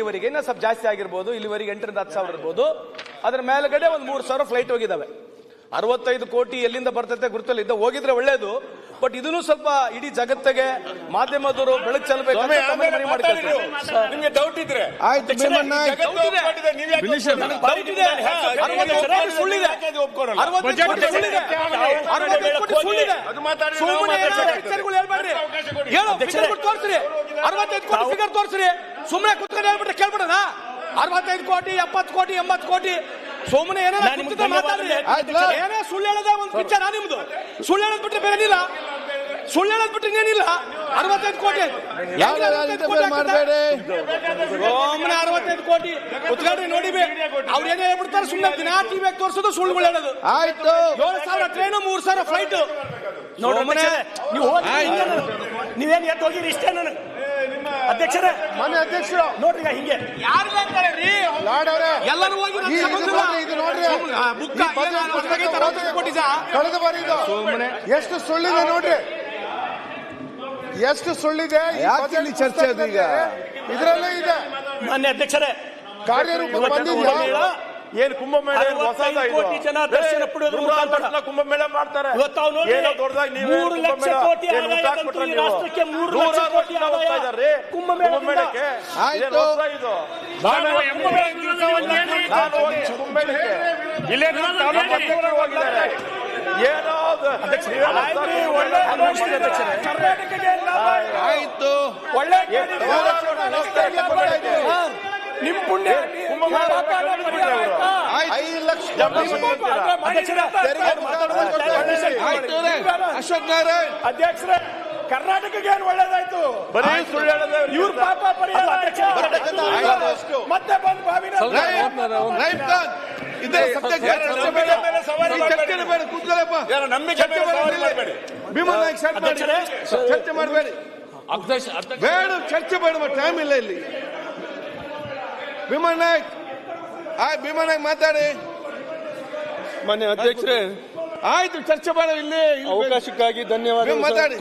ಇಲ್ಲಿವರೆಗೆ ಇನ್ನ ಸ್ವಲ್ಪ ಜಾಸ್ತಿ ಆಗಿರ್ಬೋದು ಇಲ್ಲಿವರೆಗೆ ಎಂಟರಿಂದ ಹತ್ತು ಸಾವಿರ ಇರ್ಬೋದು. ಅದ್ರ ಮೇಲ್ಗಡೆ ಒಂದು ಮೂರು ಸಾವಿರ ಫ್ಲೈಟ್ ಹೋಗಿದಾವೆ. ಅರವತ್ತೈದು ಕೋಟಿ ಎಲ್ಲಿಂದ ಬರ್ತೈತೆ ಗುರುತಲ್ಲಿ ಇದ್ದ ಹೋಗಿದ್ರೆ ಒಳ್ಳೇದು ಬಟ್ ಇದನ್ನು ಸ್ವಲ್ಪ ಇಡೀ ಜಗತ್ತಿಗೆ ಮಾಧ್ಯಮದವರು ಬೆಳಕು ಚೆಲ್ಲಬೇಕು ನಿಮ್ಗೆ ಡೌಟ್ ಇದ್ರೆ. ಆಯ್ತು ಸುಳ್ಳಿದೆ. ಅದು ಮಾತಾಡಿ ಸುಮ್ಮನೆ. ಲೆಕ್ಚರ್ಗಳು ಹೇಳ್ಬೇಡ್ರಿ. ಹೇಳು, ತೋರ್ಸ್ರಿ. ಅರವತ್ತೈದು ಕೋಟಿ ಫಿಗರ್ ತೋರ್ಸ್ರಿ. ಸುಮ್ಮನೆ ಕುತ್ಕೊಂಡು ಹೇಳ್ಬಿಟ್ರೆ ಕೇಳ್ಬಿಡೋಣ ಅರವತ್ತೈದು ಕೋಟಿ ಎಪ್ಪತ್ತು ಕೋಟಿ ಎಂಬತ್ತು ಕೋಟಿ. ಸುಮ್ಮನೆ ಏನೋ ಮಾತಾಡ್ರಿ. ಆಯ್ತು. ಏನೇ ಸುಳ್ಳು ಹೇಳದ ಒಂದು ವಿಚಾರ ನಿಮ್ದು. ಸುಳ್ಳು ಹೇಳದ್ ಬಿಟ್ರೆ ಬೇರೆ ಏನಿಲ್ಲ. ಸುಳ್ಳು ಹೇಳದ್ ಬಿಟ್ರೆ ಇನ್ನೇನಿಲ್ಲ. ಅರವತ್ತೈದು ಕೋಟಿ. ಸುಮ್ಮನೆ ಅರವತ್ತೈದು ಕೋಟಿ ಕುತ್ಕೊಳ್ರಿ ನೋಡಿ ಅವ್ರು ಏನೇ ಹೇಳ್ಬಿಡ್ತಾರೆ ಸುಮ್ಮನೆ ದಿನಾ ಟಿವಿ ತೋರಿಸೋದು ಸುಳ್ಳುಗಳು ಹೇಳೋದು. ಆಯ್ತು. ಏಳು ಸಾವಿರ ಟ್ರೈನ್ ಮೂರ್ ಸಾವಿರ ಫ್ಲೈಟ್ ನೋಡ್ರಿ ನೀವು ಹೋಗಿ ನೀವೇನ್ ಎದ್ದು ಹೋಗಿರಿ ಇಷ್ಟೇ ನನಗೆ? ಅಧ್ಯಕ್ಷರೇ ಮನೆ ಅಧ್ಯಕ್ಷರು. ನೋಡ್ರಿ ಈಗ ಹಿಂಗೆ. ಯಾರು ಅವರೇ. ಎಲ್ಲರೂ ಹೋಗಿ ಇದು ನೋಡ್ರಿ. ಕಳೆದ ಬಾರಿ ಇದು. ಎಷ್ಟು ಸುಳ್ಳಿದೆ ನೋಡ್ರಿ. ಎಷ್ಟು ಸುಳ್ಳಿದೆ ಈ ಯಾಕೆ ಇಲ್ಲಿ ಚರ್ಚೆ ಅದು ಈಗ? ಇದರಲ್ಲೇ ಇದೆ. ಮಾನ್ಯ ಅಧ್ಯಕ್ಷರೇ ಕಾರ್ಯರೂಪ ಬಂದಿದ್ಯಾ? ಏನ್ ಕುಂಭಮೇಳ? ಕೋಟಿ ಜನ ದರ್ಶನ ಪಡೆಯೋದ್ರ ಕುಂಭಮೇಳ ಮಾಡ್ತಾರೆ. ಏನೋ ದೊಡ್ಡದಾಗಿ ನೀವು ಮೂರು ಲಕ್ಷ ಕೋಟಿ ಏನು ಆದಾಯ ಬಂತು ಈ ರಾಷ್ಟ್ರಕ್ಕೆ ಮೂರು ಲಕ್ಷ ಕೋಟಿ ಆದಾಯ. ಕುಂಭಮೇಳಕ್ಕೆ. ಇದು? ಕುಂಭಮೇಳಕ್ಕೆ. ಇಲ್ಲೇ ಹೋಗಿದ್ದಾರೆ. ಏನೋ ಆಯ್ತು. ಒಳ್ಳೆ. ನಿಮ್ ಪುಣ್ಯ ಐದು ಲಕ್ಷ. ಅಶೋಕ್ ನಾರಾಯಣ್. ಅಧ್ಯಕ್ಷರೇ ಕರ್ನಾಟಕಕ್ಕೆ ಏನ್ ಒಳ್ಳೇದಾಯ್ತು? ಬರೀ ಸುಳ್ಳು ಇವ್ರ ಪಾಪ. ಮತ್ತೆ ಬಂದು ಬಾವಿನ ಇದೇ ಸಬ್ಜೆಕ್ಟ್ ಚರ್ಚೆ ಬೇಡ ಚರ್ಚೆ ಕೂತ್ಕೊಳ್ಳಪ್ಪ ಮೇಲೆ ಸವಾರಿ ಮಾಡಬೇಡಿ. ಭೀಮಾ ನಾಯ್ಕ್ ಮಾಡಿ. ಅಧ್ಯಕ್ಷರೇ. ಚರ್ಚೆ ಮಾಡಬೇಡಿ. ಬೇಡ ಚರ್ಚೆ ಬೇಡ ಟೈಮ್ ಇಲ್ಲ ಇಲ್ಲಿ. ಭೀಮಾ ನಾಯ್ಕ್. ಆಯ್ ಭೀಮಣ್ಣ ನಾಯ್ಕ್ ಮಾತಾಡಿ. ಮನೆ ಅಧ್ಯಕ್ಷರೇ ಆಯ್ತು ಚರ್ಚೆ ಬೇಡ ಇಲ್ಲಿ ಅವಕಾಶಕ್ಕಾಗಿ ಧನ್ಯವಾದ ಮಾತಾಡಿ.